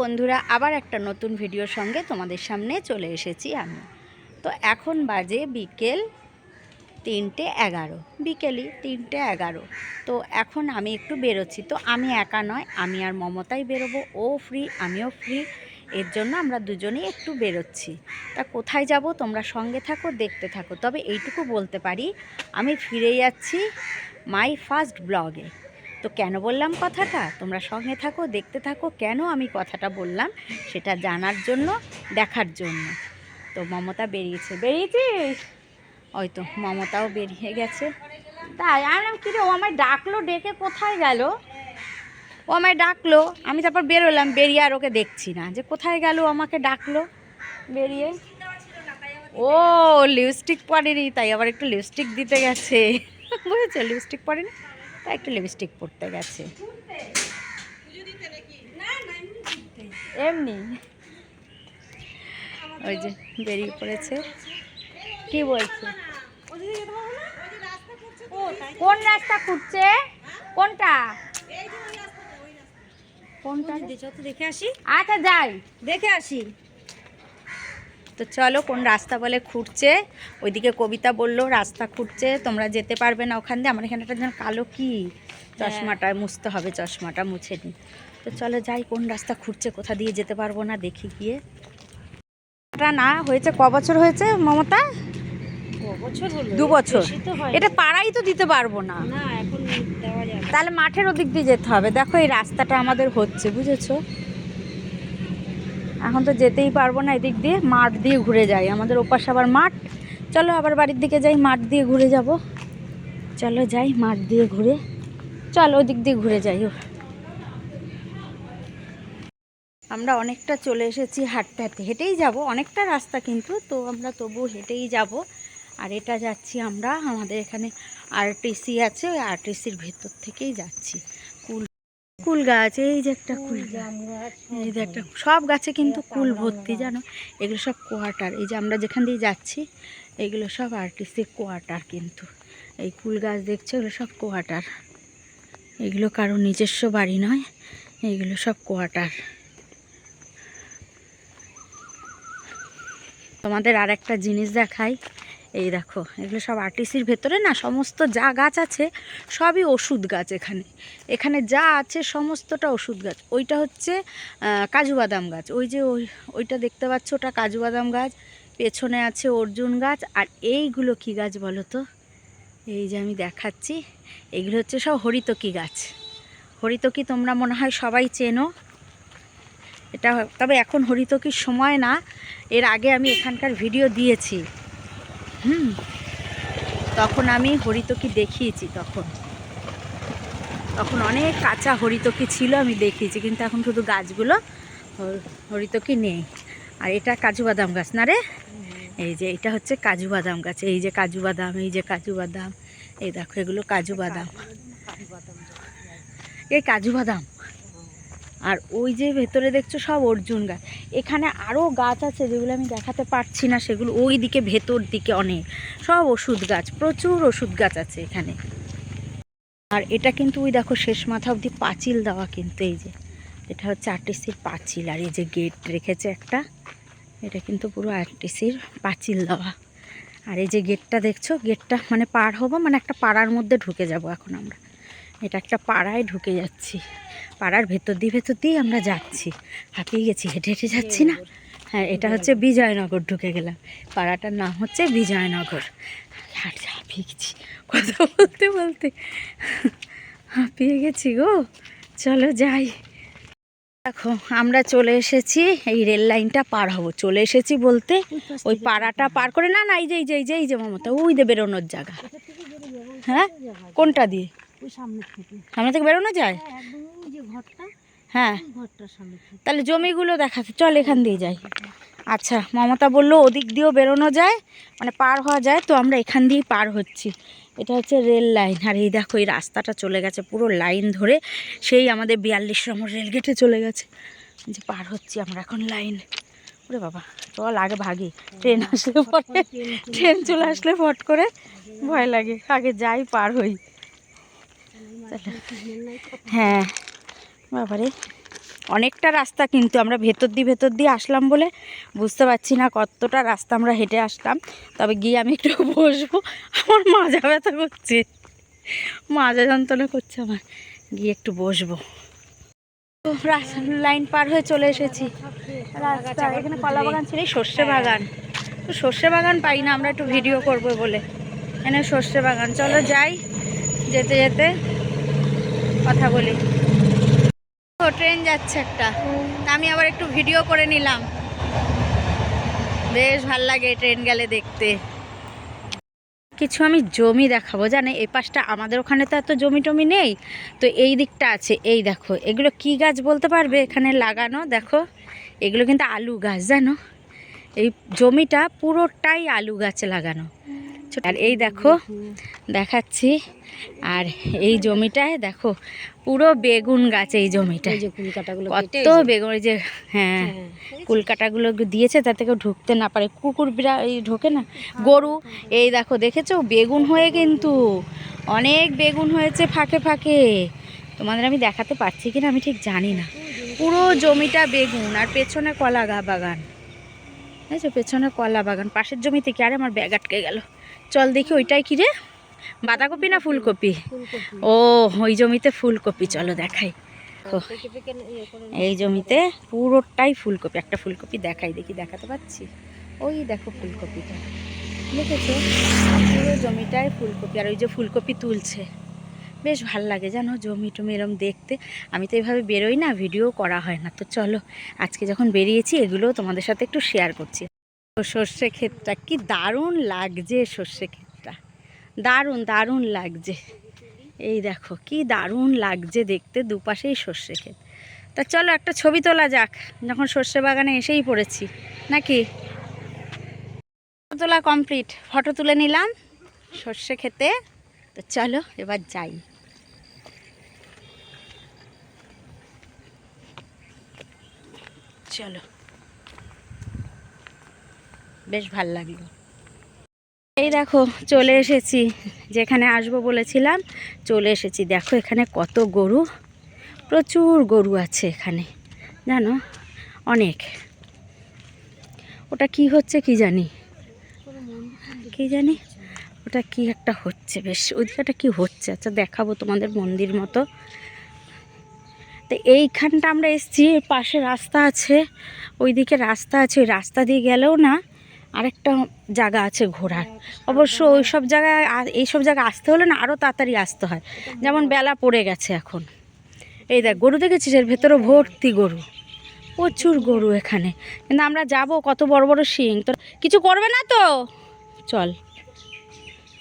বন্ধুরা, আবার একটা নতুন ভিডিওর সঙ্গে তোমাদের সামনে চলে এসেছি আমি। তো এখন বাজে বিকেল তিনটে এগারো, বিকেলই তিনটে এগারো। তো এখন আমি একটু বেরোচ্ছি। তো আমি একা নয়, আমি আর মমতাই বেরোবো। ও ফ্রি, আমিও ফ্রি। এর জন্য আমরা দুজনেই একটু বেরোচ্ছি। তা কোথায় যাব তোমরা সঙ্গে থাকো, দেখতে থাকো। তবে এইটুকু বলতে পারি, আমি ফিরে যাচ্ছি মাই ফার্স্ট ব্লগে। তো কেন বললাম কথাটা? তোমরা সঙ্গে থাকো, দেখতে থাকো কেন আমি কথাটা বললাম সেটা জানার জন্য, দেখার জন্য। তো মমতা বেরিয়েছে। বেরিয়েছিস? ওই তো মমতাও বেরিয়ে গেছে। তাই আমি কিরে ও আমায় ডাকলো, ডেকে কোথায় গেল? ও আমায় ডাকলো, আমি তারপর বেরোলাম, বেরিয়ে আর ওকে দেখছি না। যে কোথায় গেল আমাকে ডাকলো, বেরিয়ে। ও লিপস্টিক পরেনি, তাই আবার একটু লিপস্টিক দিতে গেছে। বুঝেছ লিপস্টিক পরেনি? একটু লিপস্টিক পরতে গেছে। এমনি ওই যে বেরিয়ে পড়েছে। কি বলছে? কোন রাস্তা খুঁজছে? কোনটা? কোনটা? দেখে আসি। আচ্ছা যাই। দেখে আসি। তো চলো কোন রাস্তা বলে খুঁড়ছে? ওইদিকে কবিতা বলল রাস্তা খুঁড়ছে তোমরা যেতে পারবে না ওখান দিয়ে। আমার এখানে একটা যেন কালো কি? চশমাটা মুছতে হবে চশমাটা মুছে নিই তো চলো যাই কোন রাস্তা খুঁড়ছে কোথা দিয়ে যেতে পারব না দেখি গিয়ে। এটা না হয়েছে ক বছর হয়েছে মমতা? দু বছর। এটা পাড়াই তো দিতে পারব না। না এখন না। তাহলে মাঠের ওদিক দিয়ে যেতে হবে। দেখো এই রাস্তাটা আমাদের হচ্ছে বুঝেছ? এখন তো যেতেই পারব না এদিক দিয়ে, মাঠ দিয়ে ঘুরে যাই। আমাদের ওপাশ আবার মাঠ। চলো আবার বাড়ির দিকে যাই, মাঠ দিয়ে ঘুরে যাব। চলো যাই, মাঠ দিয়ে ঘুরে। চলো ওদিক দিয়ে ঘুরে যাই আমরা অনেকটা চলে এসেছি হাঁটতে হাঁটতে। হেঁটেই যাব, অনেকটা রাস্তা কিন্তু, তো আমরা তবু হেঁটেই যাব। আর এটা যাচ্ছি আমরা, আমাদের এখানে আরটিসি আছে, ওই আরটিসির ভেতর থেকেই যাচ্ছি। কুল গাছ এই যে একটা কুল গাছ। এই যে একটা সব গাছে কিন্তু কুল ভর্তি জানো? এগুলো সব কোয়ার্টার এই যে আমরা যেখান দিয়ে যাচ্ছি এগুলো সব আরটিসির কোয়ার্টার কিন্তু। এই কুল গাছ দেখছ এগুলো সব কোয়ার্টার। এগুলো কারও নিজস্ব বাড়ি নয় এইগুলো সব কোয়ার্টার। তোমাদের আর একটা জিনিস দেখাই এই দেখো, এগুলো সব আরটিসির ভেতরে না, সমস্ত যা গাছ আছে, সবই ওষুধ গাছ এখানে। এখানে যা আছে, সমস্তটা ওষুধ গাছ। ওইটা হচ্ছে কাজু বাদাম গাছ। ওই যে ওই, ওইটা দেখতে পাচ্ছ, ওটা কাজু বাদাম গাছ। পেছনে আছে অর্জুন গাছ। আর এইগুলো কি গাছ বলো তো? এই যে আমি দেখাচ্ছি, এগুলো হচ্ছে সব হরিতকি গাছ। হরিতকি তোমরা মনে হয় সবাই চেনো। এটা তবে এখন হরিতকির সময় না, এর আগে আমি এখানকার ভিডিও দিয়েছি। হুম। তখন আমি হরিতকি দেখিয়েছি তখন। তখন অনেক কাঁচা হরিতকি ছিল, আমি দেখিয়েছি, কিন্তু এখন শুধু গাছগুলো হর- হরিতকি নেই। আর এটা কাজু বাদাম গাছ, না রে? এই যে, এটা হচ্ছে কাজু বাদাম গাছ, এই যে কাজু বাদাম, এই যে কাজু বাদাম, এই দেখো, এগুলো কাজু বাদাম। এই কাজু বাদাম। আর ওই যে ভেতরে দেখছ সব অর্জুন গাছ। এখানে আরও গাছ আছে যেগুলো আমি দেখাতে পারছি না, সেগুলো ওই দিকে ভেতর দিকে অনেক। সব ওষুধ গাছ, প্রচুর ওষুধ গাছ আছে এখানে। আর এটা কিন্তু ওই দেখো শেষ মাথা অবধি পাঁচিল দেওয়া কিন্তু এই যে। এটা হচ্ছে আরটিসির পাঁচিল আর এই যে গেট রেখেছে একটা। এটা কিন্তু পুরো আরটিসির পাঁচিল দেওয়া। আর এই যে গেটটা দেখছ গেটটা মানে পার হব মানে একটা পাড়ার মধ্যে ঢুকে যাব এখন আমরা। এটা একটা পাড়ায় ঢুকে যাচ্ছি। পাড়ার ভেতর দিয়ে ভেতর দিয়েই আমরা যাচ্ছি। হাঁপিয়ে গেছি হেঁটে হেঁটে যাচ্ছি না। হ্যাঁ এটা হচ্ছে বিজয়নগর ঢুকে গেলাম। পাড়াটার নাম হচ্ছে বিজয়নগর। আর হাঁপিয়ে গেছি কথা বলতে বলতে। হাঁপিয়ে গেছি গো। চলো যাই। দেখো আমরা চলে এসেছি এই রেল লাইনটা পার হব। চলে এসেছি বলতে ওই পাড়াটা পার করে না না এই যে এই যে এই যে এই যে মমতা ওই যে বেরোনোর জায়গা। হ্যাঁ কোনটা দিয়ে? সামনে থেকে। বেরোনো যায়? হ্যাঁ, যে ঘরটা হ্যাঁ। ঘরটার সামনে তাহলে জমিগুলো দেখাতে চল এখান দিয়ে যাই। আচ্ছা মমতা বলল ওদিক দিয়েও বেরোনো যায় মানে পার হওয়া যায় তো আমরা এখান দিয়েই পার হচ্ছি। এটা হচ্ছে রেল লাইন। আর এই দেখো এই রাস্তাটা চলে গেছে পুরো লাইন ধরে সেই আমাদের বিয়াল্লিশ নম্বর রেলগেটে চলে গেছে। যে পার হচ্ছি আমরা এখন লাইন। ওরে বাবা চল আগে ভাগি। ট্রেন আসলে পরে ট্রেন চলে আসলে ফট করে ভয় লাগে। আগে যাই পার হই। হ্যাঁ। বাবারে। অনেকটা রাস্তা কিন্তু আমরা ভেতর দিয়ে ভেতর দিয়ে আসলাম বলে বুঝতে পারছি না কতটা রাস্তা আমরা হেঁটে আসলাম। তবে গিয়ে আমি একটু বসবো। আমার মাজা ব্যথা করছে। মাজা যন্ত্রণা করছে আমার। গিয়ে একটু বসবো। লাইন পার হয়ে চলে এসেছি। রাস্তা এখানে কলা বাগান ছিল সর্ষে বাগান। তো সর্ষে বাগান পাই না আমরা একটু ভিডিও করব বলে। এখানে সর্ষে বাগান। চলো যাই যেতে যেতে কথা বলি। ও ট্রেন যাচ্ছে একটা। আমি আবার একটু ভিডিও করে নিলাম। বেশ ভালো লাগে ট্রেন গেলে দেখতে। কিছু আমি জমি দেখাবো, জানে? এই পাশটা আমাদের ওখানে তো এত জমি টমি নেই। তো এই দিকটা আছে, এই দেখো। এগুলো কি গাছ বলতে পারবে এখানে লাগানো? দেখো, এগুলো কিন্তু আলু গাছ, জানো? এই জমিটা পুরোটাই আলু গাছ লাগানো। ছোট- আর এই দেখো দেখাচ্ছি। আর এই জমিটায় দেখো পুরো বেগুন গাছ এই জমিটা কত বেগুন যে হ্যাঁ কুলকাটাগুলো দিয়েছে তাতে কেউ ঢুকতে না পারে। কুকুর বিড়া এই ঢোকে না। গরু এই দেখো দেখেছ? বেগুন হয়ে কিন্তু অনেক বেগুন হয়েছে ফাঁকে ফাঁকে। তোমাদের আমি দেখাতে পারছি কিনা আমি ঠিক জানি না। পুরো জমিটা বেগুন আর পেছনে কলা গা বাগান। বুঝেছ পেছনে কলা বাগান পাশের জমিতে কি আরে আমার ব্যাগ আটকে গেল। চল দেখি ওইটাই কি রে? বাঁধাকপি না ফুলকপি? ও ওই জমিতে ফুলকপি চলো দেখাই। ইয়ে করে এই জমিতে পুরোটাই ফুলকপি একটা ফুলকপি দেখাই দেখি দেখাতে পাচ্ছি? ওই দেখো ফুলকপিটা। দেখেছ? পুরো জমিটায় ফুলকপি আর ওই যে ফুলকপি তুলছে। বেশ ভালো লাগে জানো জমি টমি এরম দেখতে। আমি তো এভাবে বেরোই না ভিডিও করা হয় না। তো চলো, আজকে যখন বেরিয়েছি এগুলো তোমাদের সাথে একটু শেয়ার করছি। তো সর্ষে ক্ষেতটা কি দারুণ লাগছে সর্ষে ক্ষেতটা। দারুণ দারুণ লাগছে। এই দেখো, কি দারুণ লাগছে দেখতে দুপাশেই সর্ষে ক্ষেত। তা চলো একটা ছবি তোলা যাক, যখন সর্ষে বাগানে এসেই পড়েছি, নাকি? তোলা কমপ্লিট ফটো তুলে নিলাম সর্ষে খেতে তো চলো, এবার যাই। চলো। বেশ ভালো লাগল। এই দেখো, চলে এসেছি। যেখানে আসব বলেছিলাম, চলে এসেছি। দেখো এখানে কত গরু, প্রচুর গরু আছে এখানে, জানো? অনেক। ওটা কি হচ্ছে কি জানি? কি জানি? ওটা কি একটা হচ্ছে, বেশ। ওইদিকে কি হচ্ছে? আচ্ছা দেখাবো তোমাদের মন্দির মতো। তো এইখানটা আমরা এসেছি পাশে রাস্তা আছে, ওইদিকে রাস্তা আছে, ওই রাস্তা দিয়ে গেলেও না আরেকটা জায়গা আছে ঘোরার। অবশ্য ওই সব জায়গায় এইসব জায়গায় আসতে হলে না আরও তাড়াতাড়ি আসতে হয়। যেমন বেলা পড়ে গেছে এখন। এই দেখ, গরু দেখেছিস? এর ভেতরে ভর্তি গরু। প্রচুর গরু এখানে। কিন্তু আমরা যাব কত বড় বড় শিং। তো কিছু করবে না তো? চল।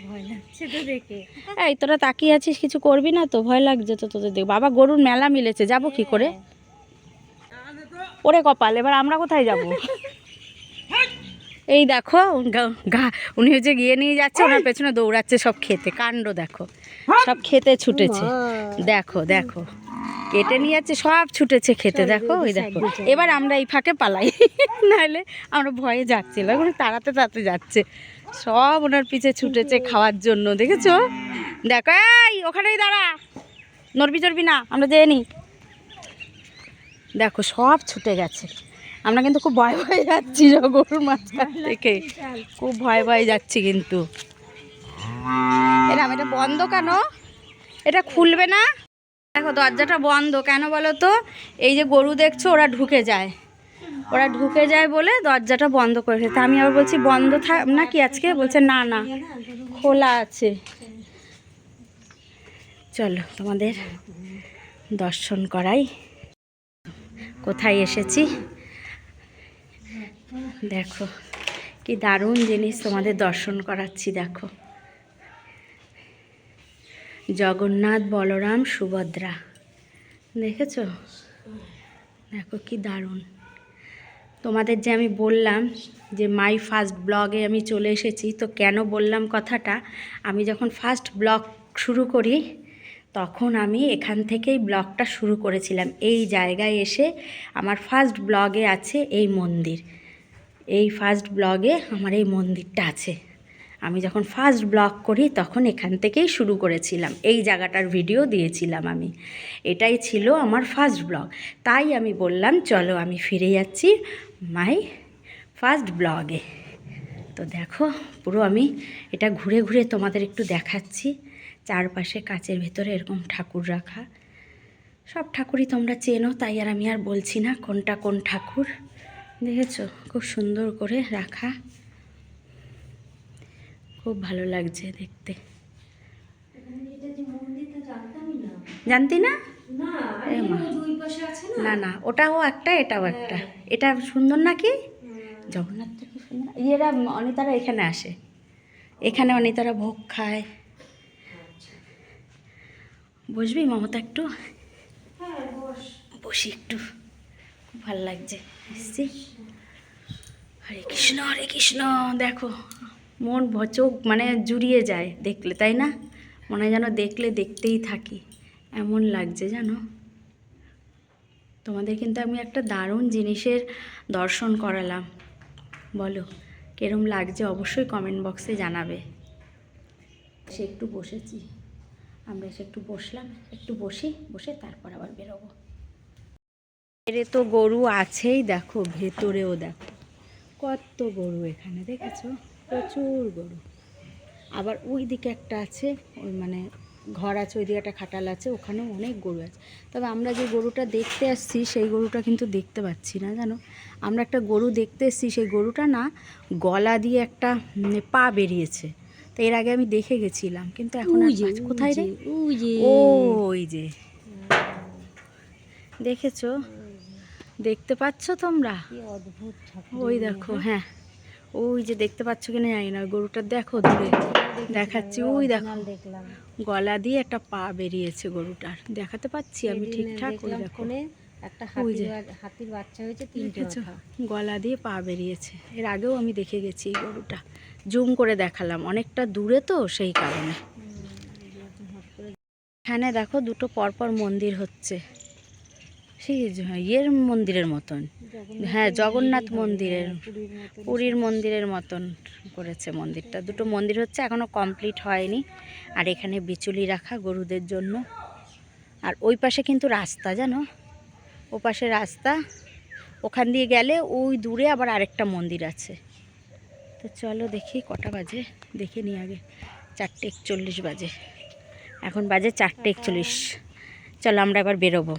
ভয় লাগছে তো দেখে। এই তোরা তাকিয়ে আছিস কিছু করবি না তো? ভয় লাগছে তো তোদের দেখ। বাবা গরুর মেলা মিলেছে যাব কি করে? ওরে কপাল এবার আমরা কোথায় যাব? এই দেখো গা- উনি হচ্ছে গিয়ে নিয়ে যাচ্ছে ওনার পেছনে দৌড়াচ্ছে সব খেতে। কাণ্ড দেখো। সব খেতে ছুটেছে। দেখো দেখো। কেটে নিয়ে যাচ্ছে সব ছুটেছে খেতে। দেখো ওই দেখো। এবার আমরা এই ফাঁকে পালাই। নাহলে আমরা ভয়ে যাচ্ছিল এখন তাড়াতে তাড়াতে যাচ্ছে। সব ওনার পিছে ছুটেছে খাওয়ার জন্য, দেখেছ? দেখো, এই, ওখানেই দাঁড়া। নড়বি চড়বি না, আমরা যেয়ে নি। দেখো, সব ছুটে গেছে। আমরা কিন্তু খুব ভয় ভয়ে যাচ্ছি গরুর মাঝখান থেকে। খুব ভয় ভয়ে যাচ্ছি কিন্তু। এরম এটা বন্ধ কেন? এটা খুলবে না? দেখো, দরজাটা বন্ধ, কেন বলো তো? এই যে গরু দেখছ, ওরা ঢুকে যায়। ওরা ঢুকে যায় বলে দরজাটা বন্ধ করেছে তা আমি আবার বলছি, বন্ধ থাক নাকি আজকে? বলছে, না না, খোলা আছে। চলো তোমাদের দর্শন করাই। কোথায় এসেছি? দেখো, কি দারুণ জিনিস তোমাদের দর্শন করাচ্ছি, দেখো। জগন্নাথ, বলরাম, সুভদ্রা। দেখেছ? দেখো কি দারুণ। তোমাদের যে আমি বললাম যে মাই ফার্স্ট ব্লগে আমি চলে এসেছি, তো কেন বললাম কথাটা? আমি যখন ফার্স্ট ব্লগ শুরু করি, তখন আমি এখান থেকেই ব্লগটা শুরু করেছিলাম। এই জায়গায় এসে আমার ফার্স্ট ব্লগে আছে এই মন্দির। এই ফার্স্ট ব্লগে আমার এই মন্দিরটা আছে। আমি যখন ফার্স্ট ব্লগ করি, তখন এখান থেকেই শুরু করেছিলাম। এই জায়গাটার ভিডিও দিয়েছিলাম আমি। এটাই ছিল আমার ফার্স্ট ব্লগ তাই আমি বললাম, চলো আমি ফিরে যাচ্ছি। মাই ফার্স্ট ব্লগে। তো দেখো পুরো আমি এটা ঘুরে ঘুরে তোমাদের একটু দেখাচ্ছি। চারপাশে কাচের ভেতরে এরকম ঠাকুর রাখা। সব ঠাকুরই তোমরা চেনো তাই আর আমি আর বলছি না কোনটা কোন ঠাকুর। দেখেছ? খুব সুন্দর করে রাখা। খুব ভালো লাগছে দেখতে। জানতি না? এ মা। না? না ওটাও একটা এটাও একটা। এটা সুন্দর নাকি জগন্নাথ কি সুন্দর। ইয়েরা অনিতারা এখানে আসে। এখানে অনিতারা ভোগ খায়। বসবি মমতা একটু? বসি। একটু। খুব ভালো লাগছে। এসছি। হরে কৃষ্ণ হরে কৃষ্ণ। দেখো মন চোখ মানে জুড়িয়ে যায় দেখলে তাই না? মনে হয় যেন দেখলে দেখতেই থাকি। এমন লাগছে জানো? তোমাদের কিন্তু আমি একটা দারুণ জিনিসের দর্শন করালাম। বলো, কেরম লাগছে অবশ্যই কমেন্ট বক্সে জানাবে। সে একটু বসেছি। আমরা এসে একটু বসলাম। একটু বসি, বসে তারপর আবার বেরোবো। এরে তো গরু আছেই, দেখো, ভেতরেও দেখো। কত গরু এখানে, দেখেছ? প্রচুর গরু। আবার ওই দিকে একটা আছে, ওই মানে ঘর আছে ওই দিকে একটা খাটাল আছে ওখানেও অনেক গরু আছে। তবে আমরা যে গরুটা দেখতে আসছি সেই গরুটা কিন্তু দেখতে পাচ্ছি না জানো? আমরা একটা গরু দেখতে এসছি সেই গরুটা না গলা দিয়ে একটা উম, পা বেরিয়েছে। তো এর আগে আমি দেখে গেছিলাম কিন্তু এখন কোথায় রে? ওই যে। ওই যে। দেখেছ? দেখতে পাচ্ছ তোমরা? অদ্ভুত ওই দেখো হ্যাঁ। ওই যে দেখতে পাচ্ছ কিনা জানি না গরুটা দেখো দূরে দেখাচ্ছি। ওই দেখো। গলা দিয়ে একটা পা বেরিয়েছে গরুটার। দেখাতে পাচ্ছি আমি ঠিকঠাক ওই দেখো। একটা হাতির যে। বা- হাতির বাচ্চা হয়েছে তিনটে গলা দিয়ে পা বেরিয়েছে। এর আগেও আমি দেখে গেছি এই গরুটা। জুম করে দেখালাম। অনেকটা দূরে তো সেই কারণে। এখানে দেখো দুটো পরপর মন্দির হচ্ছে। সেই ইয়ের মন্দিরের মতন। হ্যাঁ জগন্নাথ মন্দিরের পুরীর পুরীর মন্দিরের মতন করেছে মন্দিরটা। দুটো মন্দির হচ্ছে এখনও কমপ্লিট হয়নি। আর এখানে বিচুলি রাখা গরুদের জন্য। আর ওই পাশে কিন্তু রাস্তা জানো? ও পাশে রাস্তা। ওখান দিয়ে গেলে ওই দূরে আবার আরেকটা মন্দির আছে। তো চলো দেখি কটা বাজে। দেখে নিই আগে। চারটে একচল্লিশ বাজে। এখন বাজে চারটে একচল্লিশ। চলো আমরা এবার বেরোবো।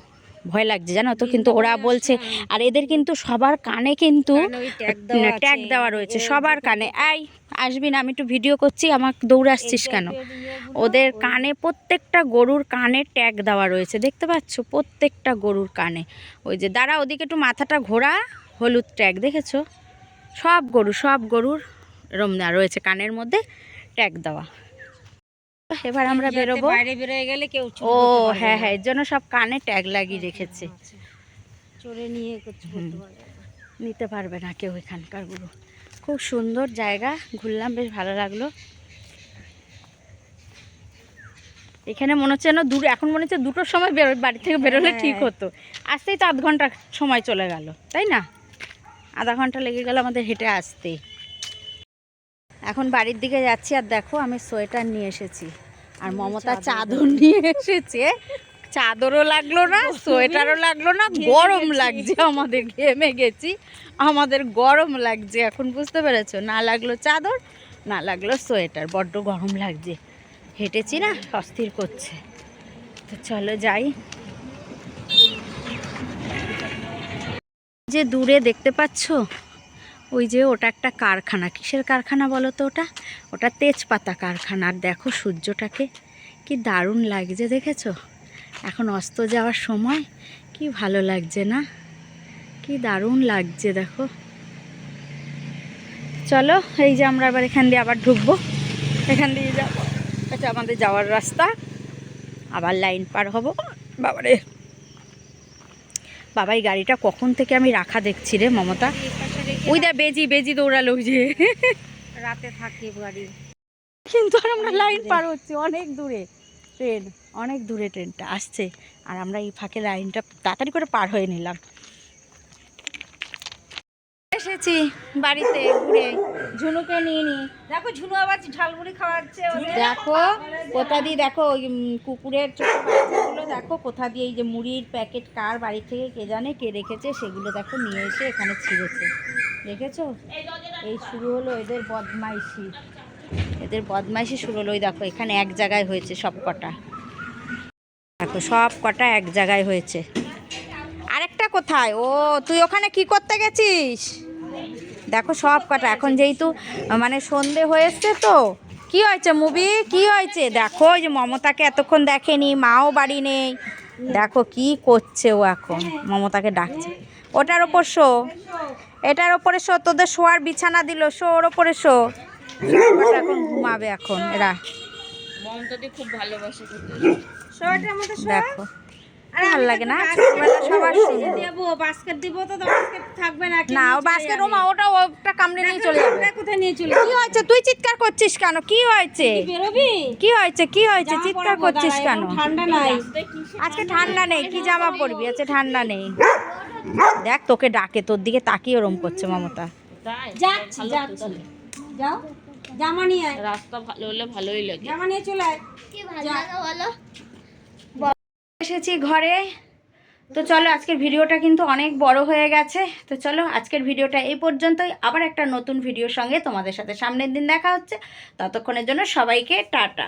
ভয় লাগছে জানো তো? কিন্তু ওরা বলছে আর এদের কিন্তু সবার কানে কিন্তু। ট্যাগ দেওয়া রয়েছে সবার কানে। এই আসবি না আমি একটু ভিডিও করছি আমাকে দৌড়ে আসছিস কেন? ওদের কানে প্রত্যেকটা গরুর কানে ট্যাগ দেওয়া রয়েছে দেখতে পাচ্ছ? প্রত্যেকটা গরুর কানে। ওই যে দাঁড়া ওদিকে একটু মাথাটা ঘোরা হলুদ ট্যাগ দেখেছ? সব গরু সব গরুর রমনা রয়েছে কানের মধ্যে ট্যাগ দেওয়া। এবার আমরা বেরোবো। বাইরে বেরোয় গেলে কেউ ও হ্যাঁ হ্যাঁ এর জন্য সব কানে ট্যাগ লাগিয়ে রেখেছে। চোরে নিয়ে না। নিতে পারবে না কেউ এখানকারগুলো খুব সুন্দর জায়গা ঘুরলাম বেশ ভালো লাগল। এখানে মনে হচ্ছে যেন দূরে এখন মনে হচ্ছে দুটোর সময় বেরো বাড়ি থেকে বেরোলে ঠিক হ্যাঁ। হতো। আসতেই তো আধ ঘণ্টা সময় চলে গেল তাই না? আধা ঘণ্টা লেগে গেল আমাদের হেঁটে আসতে। এখন বাড়ির দিকে যাচ্ছি আর দেখো আমি সোয়েটার নিয়ে এসেছি। আর মমতা চাদর নিয়ে এসেছে। চাদরও লাগল না সোয়েটারও লাগল না গরম লাগছে আমাদের ঘেমে গেছি। আমাদের গরম লাগছে এখন বুঝতে পেরেছ? না লাগল চাদর না লাগল সোয়েটার বড্ড গরম লাগছে। হেঁটেছি না অস্থির করছে। তো চলো যাই। যে দূরে দেখতে পাচ্ছ? ওই যে ওটা একটা কারখানা, কিসের কারখানা বলো তো ওটা? ওটা তেজপাতা কারখানা। আর দেখো সূর্যটাকে কি দারুণ লাগছে, দেখেছ? এখন অস্ত যাওয়ার সময়, কি ভালো লাগছে না? কি দারুণ লাগছে, দেখো। চলো, এই যে আমরা আবার এখান দিয়ে আবার ঢুকবো। এখান দিয়ে যাব। এটা আমাদের যাওয়ার রাস্তা। আবার লাইন পার হব। বাবারে। বাবাই গাড়িটা কখন থেকে আমি রাখা দেখছি রে, মমতা? এই ওই দা বেজি বেজি দৌড়ালো যে। রাতে থাকে গাড়ি কিন্তু আর আমরা লাইন পার হচ্ছি অনেক দূরে। ট্রেন অনেক দূরে ট্রেনটা আসছে। আর আমরা এই ফাঁকে লাইনটা তাড়াতাড়ি করে পার হয়ে নিলাম। এসেছি বাড়িতে ঘুরে। ঝুনুকে নিয়ে নি। দেখো ঝুনু আবার ঝালমুড়ি খাওয়াচ্ছে দেখো কোথা দিয়ে দেখো ওই কুকুরের ছোট বাচ্চাগুলো দেখো কোথা দিয়ে এই যে মুড়ির প্যাকেট কার বাড়ি থেকে কে জানে কে রেখেছে সেগুলো দেখো নিয়ে এসে এখানে ছিঁড়েছে। দেখেছ? এই শুরু হলো এদের বদমাইশি। এদের বদমাইশি শুরু হলো, ওই দেখো, এখানে এক জায়গায় হয়েছে সব কটা। দেখো, সব কটা এক জায়গায় হয়েছে। আরেকটা কোথায়? ও, তুই ওখানে কি করতে গেছিস? দেখো, সব কটা। এখন যেহেতু মানে সন্ধে হয়েছে তো, কি হয়েছে মুভি? কি হয়েছে? দেখো, ওই যে মমতাকে এতক্ষণ দেখেনি, মাও বাড়ি নেই। দেখো, কি করছে ও এখন? মমতাকে ডাকছে। ওটার ওপর শো। এটার ওপরে শো তোদের শোয়ার বিছানা দিল শো ওর ওপরে শো। এখন ঘুমাবে এখন এরা। শোয়াটার মধ্যে ভালোবাসে দেখো। ভালো লাগে না? ছোটবেলা সবার দেবো বাস্কেট দিব তো বাস্কেট থাকবে না না ও বাস্কেট ওমা ওটা ওটা কামড়ে নিয়ে চলে যাবে। কোথায় নিয়ে চলে কি হয়েছে? তুই চিৎকার করছিস কেন? কি হয়েছে? বেরোবি? কি হয়েছে? কি হয়েছে? চিৎকার করছিস কেন? ঠান্ডা নাই। আজকে ঠান্ডা নেই। কি জামা পরবি? আজকে ঠান্ডা নেই। দেখ তোকে ডাকে তোর দিকে তাকিয়ে ওরম করছে মমতা। যাচ্ছি যাচ্ছি। যাও। জামা নিয়ে আয়। রাস্তা ভালো হলে ভালোই লাগে। জামা নিয়ে চলে আয়। এসেছি ঘরে। তো চলো, আজকের ভিডিওটা কিন্তু অনেক বড় হয়ে গেছে। তো চলো, আজকের ভিডিওটা এই পর্যন্তই। আবার একটা নতুন ভিডিওর সঙ্গে তোমাদের সাথে সামনের দিন দেখা হচ্ছে। ততক্ষণের জন্য সবাইকে টাটা।